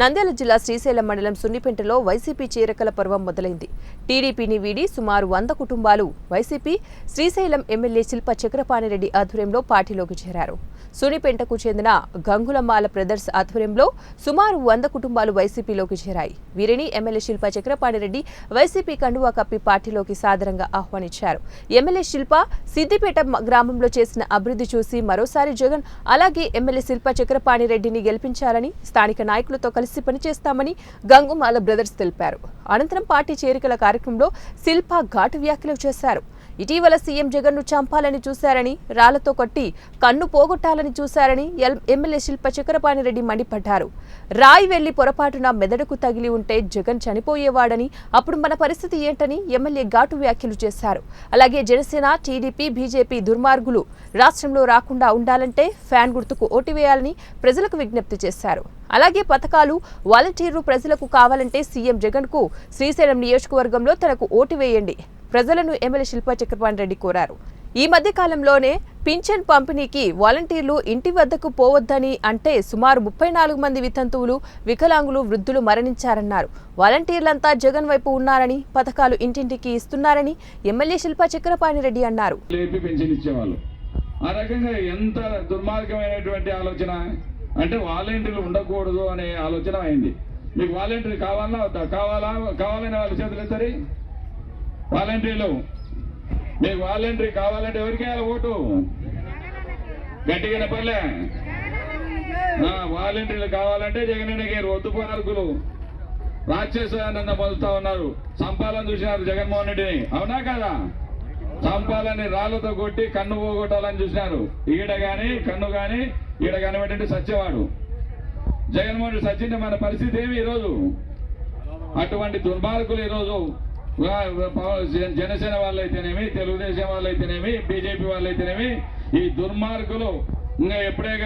నంద్యాల జిల్లా శ్రీశైలం మండలం సున్నిపెంటలో వైసీపీ చీరకల పర్వం మొదలైంది. టీడీపీని వీడి సుమారు వంద కుటుంబాలు వైసీపీ శ్రీశైలం ఎమ్మెల్యే శిల్ప చక్రపాణిరెడ్డి ఆధ్వర్యంలో పార్టీలోకి చేరారు. సునిపెంటకు చెందిన గంగులమాల బ్రదర్స్ ఆధ్వర్యంలో సుమారు వంద కుటుంబాలు వైసీపీలోకి చేరాయి. వీరిని ఎమ్మెల్యే శిల్ప చక్రపాణిరెడ్డి వైసీపీ కండువా కప్పి పార్టీలోకి సాదరంగా ఆహ్వానించారు. ఎమ్మెల్యే శిల్ప సిద్దిపేట గ్రామంలో చేసిన అభివృద్ధి చూసి మరోసారి జగన్ అలాగే ఎమ్మెల్యే శిల్ప చక్రపాణిరెడ్డిని గెలిపించాలని స్థానిక నాయకులతో కలిసి పనిచేస్తామని గంగుమాల బ్రదర్స్ తెలిపారు. అనంతరం పార్టీ చేరికల కార్యక్రమంలో శిల్ప ఘాటు వ్యాఖ్యలు చేశారు. ఇటీవల సీఎం జగన్ను చంపాలని చూశారని రాళ్ళతో కొట్టి కన్ను పోగొట్టాలని చూశారని ఎమ్మెల్యే శిల్ప చక్రపాణిరెడ్డి మండిపడ్డారు. రాయి వెళ్ళి పొరపాటున మెదడుకు తగిలి ఉంటే జగన్ చనిపోయేవాడని అప్పుడు మన పరిస్థితి ఏంటని ఎమ్మెల్యే ఘాటు వ్యాఖ్యలు చేశారు. అలాగే జనసేన టీడీపీ బీజేపీ దుర్మార్గులు రాష్ట్రంలో రాకుండా ఉండాలంటే ఫ్యాన్ గుర్తుకు ఓటు వేయాలని ప్రజలకు విజ్ఞప్తి చేశారు. అలాగే పథకాలు వాలంటీర్లు ప్రజలకు కావాలంటే సీఎం జగన్కు శ్రీశైలం నియోజకవర్గంలో తనకు ఓటు వేయండి. ప్రజలను ఎమ్మెల్యే శిల్పా చక్రపాణి రెడ్డి కోరారు. ఈ మధ్య కాలంలోనే పింఛన్ పంపిణీకి వాలంటీర్లు ఇంటి వద్దకు పోవద్దని అంటే సుమారు ముప్పై నాలుగు మంది వితంతువులు వికలాంగులు వృద్ధులు మరణించారన్నారు. వాలంటీర్లంతా జగన్ వైపు ఉన్నారని పథకాలు ఇంటింటికి ఇస్తున్నారని ఎమ్మెల్యే శిల్పా చక్రపాణి రెడ్డి అన్నారు. ఆ రకంగా ఎంత దుర్మార్గమైనటువంటి ఆలోచన అంటే వాలంటీర్లు ఉండకూడదు అనే ఆలోచన అయింది. మీకు వాలంటీర్లు కావాలా కావాలా? కావాలని వాళ్ళు చేతులు ఎత్తారు? వాలంటీర్లు. మీకు వాలంటీర్ కావాలంటే ఎవరికి వేయాలి ఓటు? గట్టిగా పర్లే. వాలంటీర్లు కావాలంటే జగన్ గారు వద్దు పార్కులు రాక్షసానందం పొందుతా ఉన్నారు. సంపాలన చూసినారు జగన్మోహన్ రెడ్డిని. అవునా కదా? సంపాలని రాళ్ళతో కొట్టి కన్ను పోగొట్టాలని చూసినారు. ఈడ గాని కన్ను గాని ఈడ కనబడి సత్యవాడు. జగన్మోహన్ రెడ్డి సచ్చింటే మన పరిస్థితి ఏమి ఈరోజు? అటువంటి దుర్మార్గులు ఈరోజు వా- జనసేన వాళ్ళైతేనేమి తెలుగుదేశం వాళ్ళైతేనేమి బీజేపీ వాళ్ళైతేనేమి ఈ దుర్మార్గులు ఇంకా ఎప్పుడే